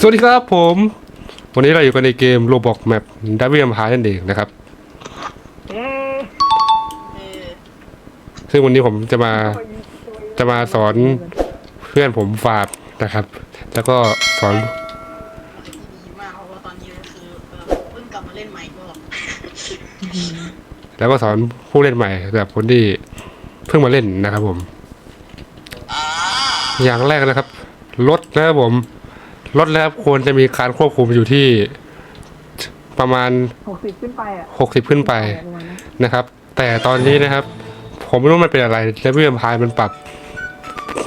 สวัสดีครับผม วันนี้เราอยู่กันในเกม Roblox Map ดับเบิลฮาร์นั่นเองนะครับเอ๊ะเออซึ่งวันนี้ผมจะมาจะมาสอนเพื่อนผมฝากนะครับ แล้วก็สอนที่ดีมากเพราะว่าตอนนี้ก็คือเออเพิ่งกลับมาเล่นใหม่ก็แล้วก็สอนผู้เล่นใหม่แบบคนที่เพิ่งมาเล่นนะครับผม อย่างแรกนะครับรถนะครับผม รถนะครับควรจะมีการควบคุมอยู่ที่ประมาณ หกสิบขึ้นไปอะ60 ขึ้นไปประมาณนั้นนะครับ แต่ตอนนี้นะครับ ผมไม่รู้มันเป็นอะไรแล้วเพื่อนพายมันปรับ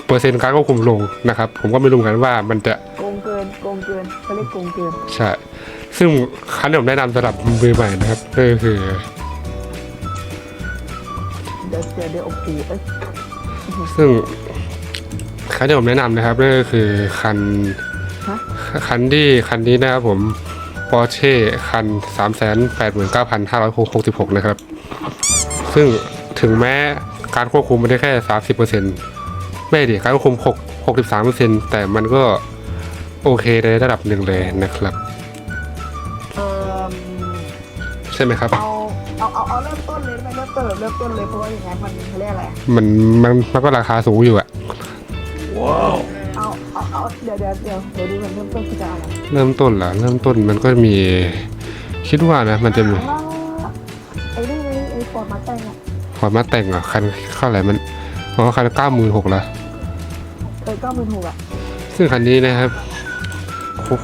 เปอร์เซ็นต์การควบคุมลงนะครับ ผมก็ไม่รู้เหมือนกันว่ามันจะ โกงเกินโกงเกินเขาเรียกโกงเกินใช่ ซึ่งคันที่ผมแนะนำสำหรับมือใหม่นะครับก็คือ เดี๋ยวเดี๋ยวเดี๋ยวโอ้โหเอ้ยซึ่งคันที่ผมแนะนำนะครับนั่นก็คือคัน ฮะคันที่คันนี้นะครับผม Porsche คัน 389,566 นะครับ ซึ่งถึงแม้การควบคุมมันได้แค่ 30%ไม่ดิการควบคุม 6 63%แต่มันก็โอเคในระดับหนึ่งเลยนะครับ เออใช่ไหมครับ เอาเอาเอาเอาเริ่มต้นเลยได้ไหมเริ่มต้นแบบเริ่มต้นเลยเพราะว่าอย่างนั้นมันเขาเรียกอะไรอะมันมันมันก็ราคาสูงอยู่อะเอาเอา เอาเดี๋ยวเดี๋ยวเดี๋ยวเดี๋ยวดูกันเริ่มต้นคือจะเอาอะไรเริ่มต้นเหรอเริ่มต้นมันก็มี คิดว่านะ มันจะมีอ่าไอ้นี่ไงไอ้ฟอร์ดมาแต่งอะพอมาแต่งเหรอะคันเท่าไหร่มันอ๋อคันเก้าหมื่นหกละเออเก้าหมื่นหกอะซึ่งคันนี้นะครับโอ้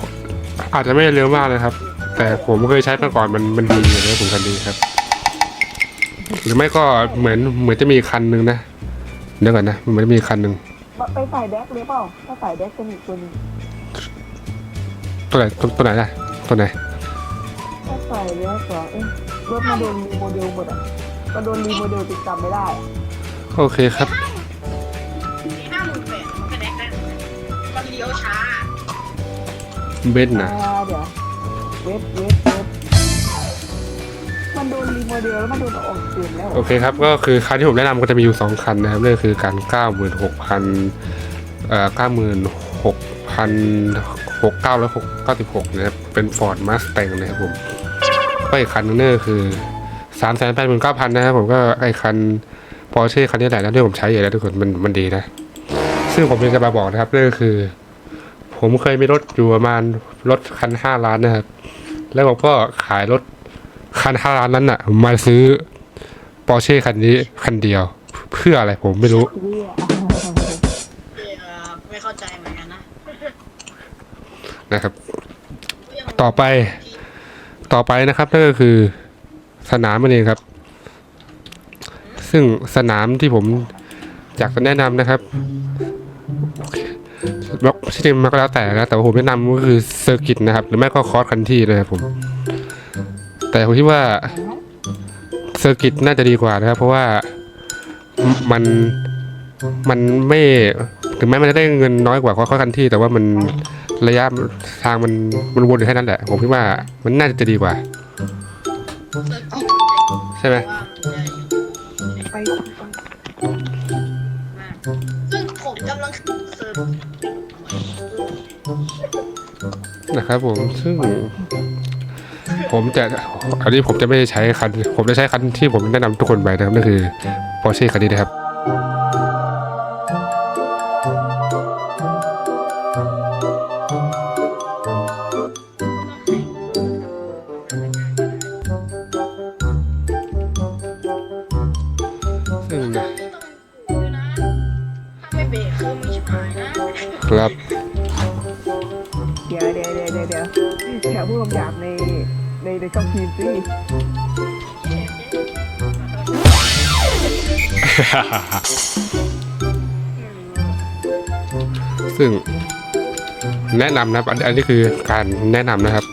อาจจะไม่เร็วมากเลยครับ แต่ผมเคยใช้มาก่อนมันมันดีอยู่นะผมคันนี้ครับ หรือไม่ก็เหมือนเหมือนจะมีคันหนึ่งนะเดี๋ยวก่อนนะเหมือนจะมีคันหนึ่ง ไปใส่แดกหรือเปล่าถ้าใส่แดกจะมีอีกตัวหนึงตัวไหนตัวตัวไหนล่ะตัวไหนถ้าใส่แดกเหรอเอ๊ะรถมาโดนรีโมเดลหมดอะมาโดนรีโมเดลติดจำไม่ได้อะโอเคครับห้าหมื่นแปดมันก็ได้ได้มันเลี้ยวช้าเบนซ์นะ อ่าเดี๋ยวเวทเวทเวท มันโดนรีโมเดลแล้วมันโดนเอาออกเกมแล้วโอเคครับ ก็คือคันที่ผมแนะนำก็จะมีอยู่สองคันนะครับนั่นก็คือการเก้าหมื่นหกพันเอ่อเก้าหมื่นหกพันหกเก้าแล้วหกเก้าสิบหกนะครับ เป็นฟอร์ดมาสแตงนะครับผม ก็อีกคันนึงเนี่ยคือสามแสนแปดหมื่นเก้าพันนะครับผมก็ไอคันปอร์เช่คันนี้แหละนะที่ผมใช้อยู่แล้วทุกคนมันมันดีนะ ซึ่งผมจะมาบอกนะครับนั่นก็คือ ผมเคยมีรถอยู่ประมาณรถคันห้าล้านนะครับ แล้วผมก็ขายรถ คันห้าล้านนั้นอะมาซื้อปอร์เช่คันนี้คันเดียว เพื่ออะไรผมไม่รู้เหี้ยเออไม่เข้าใจเหมือนกันนะนะครับ ต่อไป ต่อไปนะครับนั่นก็คือสนามนั่นเองครับ ซึ่งสนามที่ผมอยากจะแนะนำนะครับบล็อกที่จริงมันก็แล้วแต่นะแต่ว่าผมแนะนำก็คือเซอร์กิตนะครับ หรือไม่ก็คอร์สคันที่นะครับผม แต่ผมคิดว่าเซอร์กิตน่าจะดีกว่านะครับ เพราะว่ามันมันไม่ถึงแม้มันจะได้เงินน้อยกว่าคอร์สคันที่ แต่ว่ามันระยะทางมันมันวนอยู่แค่นั้นแหละ ผมคิดว่ามันน่าจะดีกว่า ใช่ไหมว่ามันจะไปมากซึ่งผมกำลังเซิร์ฟนะครับผมซึ่ง ผมจะอันนี้ผมจะไม่ใช้คัน ผมจะใช้คันที่ผมแนะนำทุกคนไปนะครับนั่นคือ Porsche คันนี้นะครับ ซึ่งแนะนำนะครับอันอันนี้คือการแนะนำนะครับ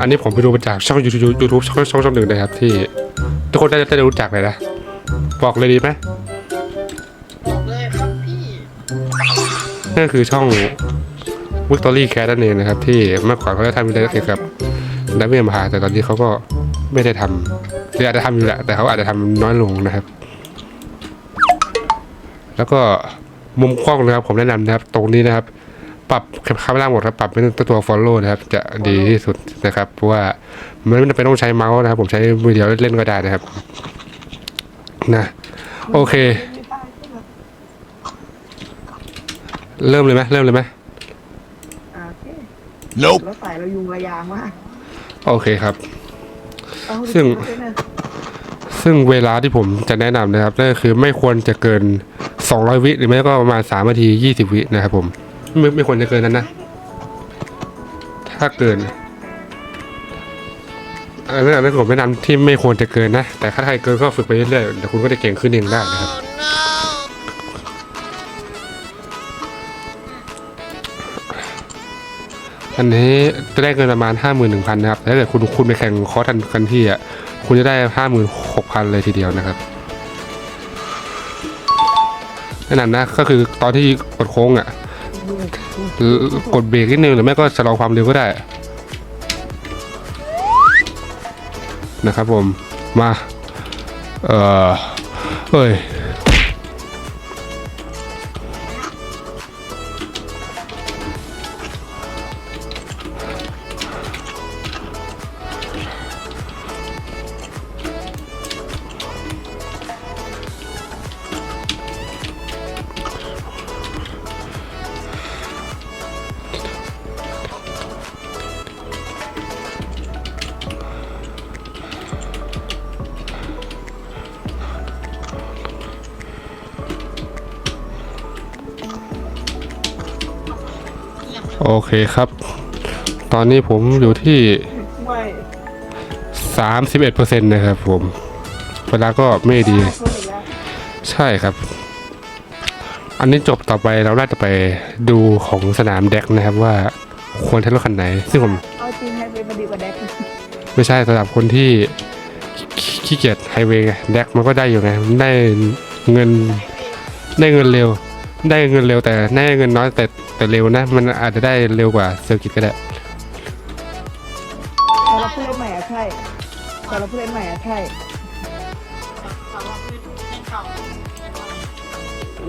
อันนี้ผมไปดูมาจากช่อง YouTube YouTube ช่องช่องช่องหนึ่งนะครับ ที่ทุกคนได้ได้รู้จักเลยนะ บอกเลยดีไหมบอกเลยครับพี่นั่นคือช่อง Victory Cat นั่นเองนะครับ ที่เมื่อก่อนเขาได้ทำวิดีโอเกี่ยวกับดับเบิลมาแต่ตอนนี้เขาก็ไม่ได้ทำหรืออาจจะทำอยู่แหละแต่เขาอาจจะทำน้อยลงนะครับ แล้วก็มุมกล้องนะครับผมแนะนำนะครับ ตรงนี้นะครับ ปรับคำล่างหมดครับปรับเป็นตัว follow นะครับ จะดีที่สุดนะครับ เพราะว่ามันไม่จำเป็นต้องใช้เมาส์นะครับ ผมใช้มือเดียวเล่นก็ได้นะครับ นะโอเค เริ่มเลยไหมเริ่มเลยไหมอ่าโอเค Nope. แล้วใส่เรายุงระยางมากโอเคครับ เอาซึ่งดูสินะซึ่งเวลาที่ผมจะแนะนำนะครับนั่นก็คือไม่ควรจะเกิน 200 วิหรือไม่ก็ประมาณ3นาที 20 วินะครับผม ไม่ไม่ควรจะเกินนั้นนะ ถ้าเกินอันนั้นอันนั้นผมแนะนำที่ไม่ควรจะเกินนะ แต่ถ้าใครเกินก็ฝึกไปเรื่อยๆเดี๋ยวคุณก็จะเก่งขึ้นเองได้นะครับอันนี้จะได้เงินประมาณ 51,000 นะครับแต่ถ้าเกิดคุณคุณไปแข่งคอร์สทันกันที่อะคุณจะได้ 56,000 เลยทีเดียวนะครับ นะนำนะก็คือตอนที่กดโค้งอะกดเบรกนิดนึงหรือไม่ก็ชะลอความเร็วก็ได้นะครับผมมาเออเอ้ย โอเคครับ ตอนนี้ผมอยู่ที่ไม่31%นะครับผม เวลาก็ไม่ดีได้คนอีกแล้วใช่ครับ อันนี้จบต่อไปเราน่าจะไปดูของสนามแดกนะครับว่าควรใช้รถคันไหน ซึ่งผมเอาจริงให้เป็นมันดีกว่าแดกไม่ใช่สำหรับคนที่ขี้ขี้เกียจไฮเวย์ไงแดกมันก็ได้อยู่ไงมันได้เงินได้เงินเร็ว ได้เงินเร็วแต่ได้เงินน้อยแต่แต่เร็วนะ มันอาจจะได้เร็วกว่าเซอร์กิตก็ได้สำหรับผู้เล่นใหม่อะใช่สำหรับผู้เล่นใหม่อะใช่สำหรับเล่นเล่นเก่า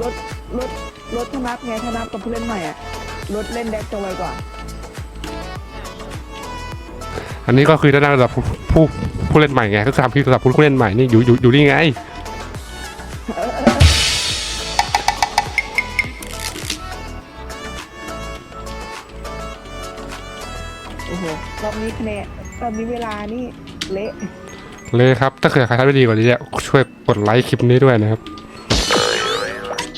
รถรถรถธนับไงธนับกับผู้เล่นใหม่อะรถเล่นแดกจะไวกว่า อันนี้ก็คือด้านหน้าสำหรับผู้ผู้ผู้เล่นใหม่ไงก็คือทำที่สำหรับผู้เล่นใหม่นี่อยู่อยู่อยู่นี่ไง คะแนนรอบนี้เวลานี่เละเลยครับ ถ้าเกิดใครทำได้ดีกว่านี้เนี่ยช่วยกดไลค์คลิปนี้ด้วยนะครับ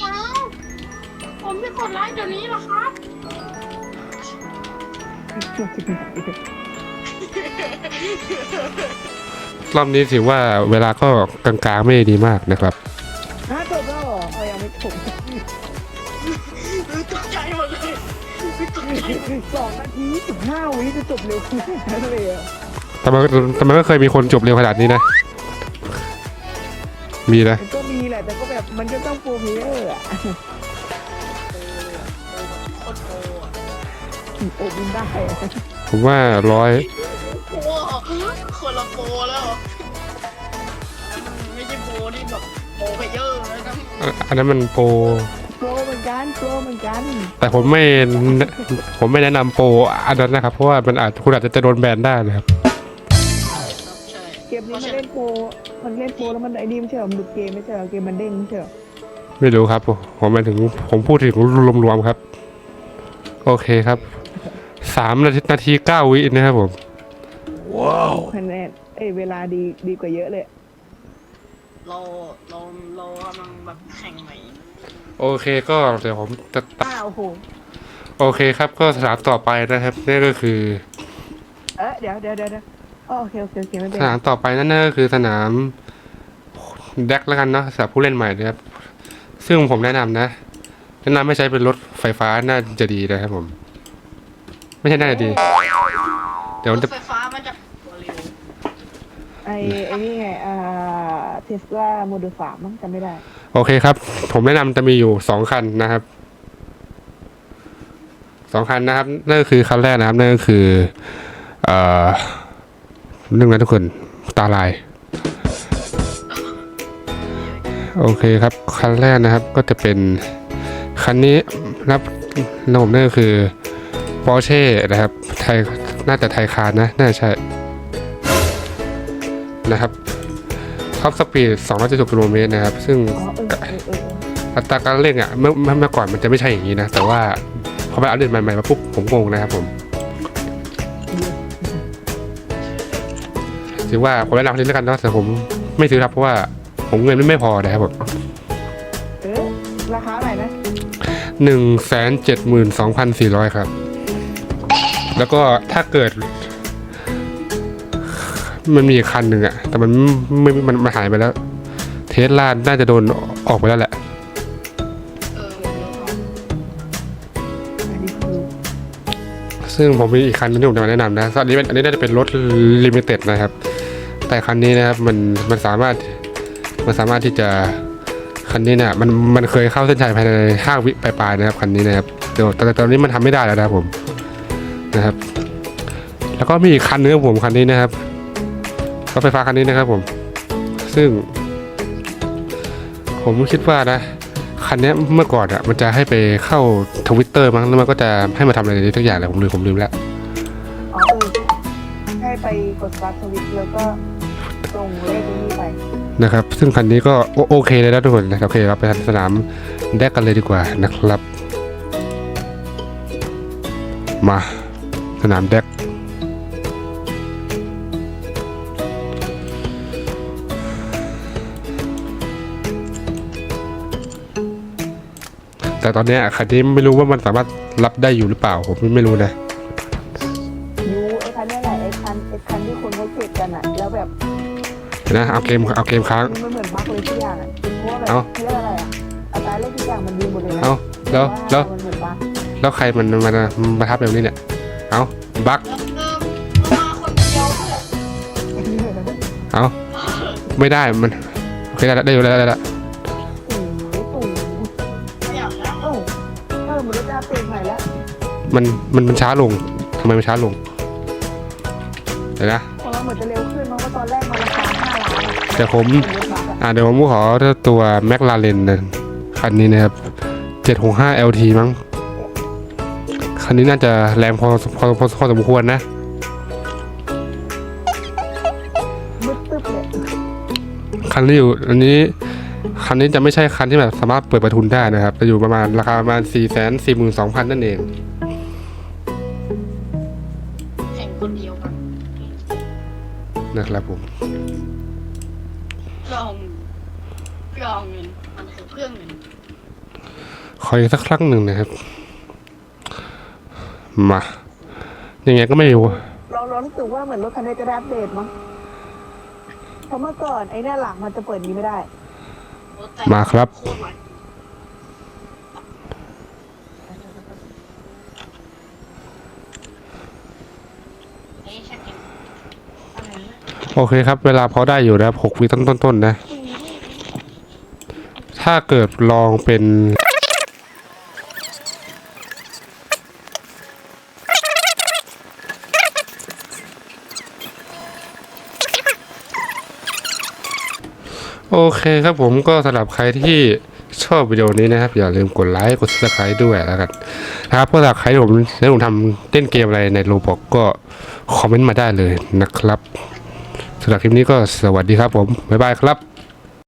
ว้าวผมจะกดไลค์เดี๋ยวนี้เหรอครับรอบนี้ถือว่าเวลาก็กลางๆไม่ดีมากนะครับ สองนาทีสิบห้าวิจะจบเร็วขนาดนั้นเลยเหรอแต่มันแต่มันก็เคยมีคนจบเร็วขนาดนี้นะ มีนะ มันก็มีแหละแต่ก็แบบมันก็ต้องโปรเพลเยอร์อะโคตรโปรอะโอบินได้อะผมว่าร้อยโปรคนละโปรแล้วไม่ใช่โปรที่แบบโปรเพเยอร์แล้วนะ อันนั้นมันโปร โปรเหมือนกันโปรเหมือนกัน แต่ผมไม่ผมไม่แนะนำโปรอันนั้นนะครับ เพราะว่ามันอาจคุณอาจจะโดนแบนได้นะครับใช่เกมนี้มันเล่นโปรมันเล่นโปรแล้วมันไอ้นี่ไม่ใช่เหรอมันดูดเกมไม่ใช่เหรอเกมมันเด้งไม่ใช่เหรอไม่รู้ครับ ผมหมายถึงผมพูดถึงรวมๆครับ โอเคครับสามนาทีนาทีเก้าวินะครับผม Wow. คะแนนเอ้ยเวลาดีดีกว่าเยอะเลย เราเราเรากำลังแบบแข่งใหม่โอเคก็เดี๋ยวผมจะอ้าวโอ้โหโอเคครับก็สนามต่อไปนะครับนี่ก็คือ เออเดี๋ยวเดี๋ยวเดี๋ยวเดี๋ยวอ๋อโอเคโอเคโอเคไม่เป็นสไรนามต่อไปนั่นก็คือสนามแดกแล้วกันเนาะสำหรับผู้เล่นใหม่นะครับ ซึ่งผมแนะนำนะ แนะนำไม่ใช้เป็นรถไฟฟ้าน่าจะดีนะครับผม ไม่ใช่น่าจะดี เดี๋ยวรมันถจะไฟฟ้ามันจะเร็ว ไอ้ไอ้นี่ไงอ่าเทสลาโมเดลสามมั้งจำไม่ได้ โอเคครับ ผมแนะนำจะมีอยู่สองคันนะครับสองคันนะครับนั่นก็คือคันแรกนะครับนั่นก็คือเอ่อเรื่องนั้นทุกคนตาลาย โอเคครับคันแรกนะครับก็จะเป็นคันนี้นะครับระบบนั่นก็คือ Porsche นะครับไทยน่าจะไทยคานนะน่าจะใช่ นะครับท็อปสปีด270กิโลเมตรนะครับ ซึ่งอ๋อเออเออเออเอออัตราการเร่งอะเมื่อเมื่อเมื่อก่อนมันจะไม่ใช่อย่างนี้นะ แต่ว่าพอไปอัปเดตใหม่ๆมาปุ๊บผมงงนะครับผมถือว่าผมแนะนำนี้แล้วกันเนาะแต่ผมไม่ซื้อครับเพราะว่าผมเงินไม่พอนะครับผมเออราคาไหนนะหนึ่งแสนเจ็ดหมื่นสองพันสี่ร้อยครับ แล้วก็ถ้าเกิด มันมีอีกคันหนึ่งอะแต่มันไม่มันมันหายไปแล้ว เทสลาน่าจะโดนออกไปแล้วแหละเออเดี๋ยวก่อนอันนี้คือซึ่งผมมีอีกคันหนึงที่ผมจะมาแนะนำนะอันนี้เป็นอันนี้น่าจะเป็นรถลิมิเต็ดนะครับ แต่คันนี้นะครับมันมันสามารถมันสามารถที่จะคันนี้เนี่ยมันมันเคยเข้าเส้นชัยภายในห้าวิปลายๆนะครับคันนี้นะครับแต่แต่แต่ตอนนี้มันทำไม่ได้แล้วนะครับผมนะครับ แล้วก็มีอีกคันนึงของผมคันนี้นะครับ รถไฟฟ้าคันนี้นะครับผม ซึ่ง ผมคิดว่านะ คันเนี้ยเมื่อก่อนอะมันจะให้ไปเข้าทวิตเตอร์มั้งแล้วมันก็จะให้มาทำอะไรทุกอย่างแหละผมลืมผมลืมแล้วอ๋อเออให้ไปกดสตาร์ทสวิตช์แล้วก็ส่งเลขนี้ไป นะครับ ซึ่งคันนี้ก็โอโอเคเลยนะทุกคนนะครับโอเคเราไปสนามแดกกันเลยดีกว่านะครับ มา สนามแดก แต่ตอนเนี้ยคันนี้ไม่รู้ว่ามันสามารถรับได้อยู่หรือเปล่า ผมไม่รู้นะยูไอ้คันเนี้แหละไอ้คันไอ้คันที่คนเขาเก็บกันอะแล้วแบบเดี๋ยวนะเอาเกมเอาเกมค้างมันเหมือนบั๊กเลยทุกอย่างอะเพราะว่าแบบเอ้าเรียกอะไรอะอัตราเลขทุกอย่างมันดีหมดเลยนะเอาแล้วแล้วมันเหมือนบั๊กแล้วใครมันมันมาทับแบบนี้เนี่ยเอาบักแล้วเออมาคนเดียวเนี่ยเอาไม่ได้มันโอเคได้แล้วได้อยู่แล้วได้แล้ว มันมันมันช้าลงทำไมมันช้าลงเดี๋ยวนะเพราะว่าเหมือนจะเร็วขึ้นเพราะว่าตอนแรกมันราคาห้าล้านอะเดี๋ยวผมมันลดบั๊กอะอ่าเดี๋ยวผมขอตัวแมคลาเรนนะคันนี้นะครับ 765 LT มั้ง คันนี้น่าจะแรงพอพอพอพอสมควรนะ มืดตึ๊บเลยคันที่อยู่อันนี้ คันนี้จะไม่ใช่คันที่แบบสามารถเปิดประทุนได้นะครับ จะอยู่ประมาณราคาประมาณ 4 4 2 0 0 0 นั่นเอง นะครับผมเพื่อเอาเงินเพื่อเอาเงินมันคือเพื่อเงินขออีกสักครั้งหนึ่งนะครับ มายังไงก็ไม่รู้เราเรารู้สึกว่าเหมือนรถคันนี้จะได้อัปเดตมั้งเพราะเมื่อก่อนไอ้เนี่ยหลังมันจะเปิดนี้ไม่ได้ รถแต่มาครับโคตรไวเอ้ยชักเก็ตอะไรนะ โอเคครับ เวลาพอได้อยู่นะหกวิต้นต้นๆนะ ถ้าเกิดลองเป็นโอเคครับผมก็สำหรับใครที่ชอบวิดีโอนี้นะครับ อย่าลืมกดไลค์กด subscribe ด้วยแล้วกันนะครับเพราะถ้าใครผมที่ผมทำเล่นเกมอะไรในโลบอกก็คอมเมนต์มาได้เลยนะครับ สำหรับคลิปนี้ก็สวัสดีครับผม บ๊ายบายครับ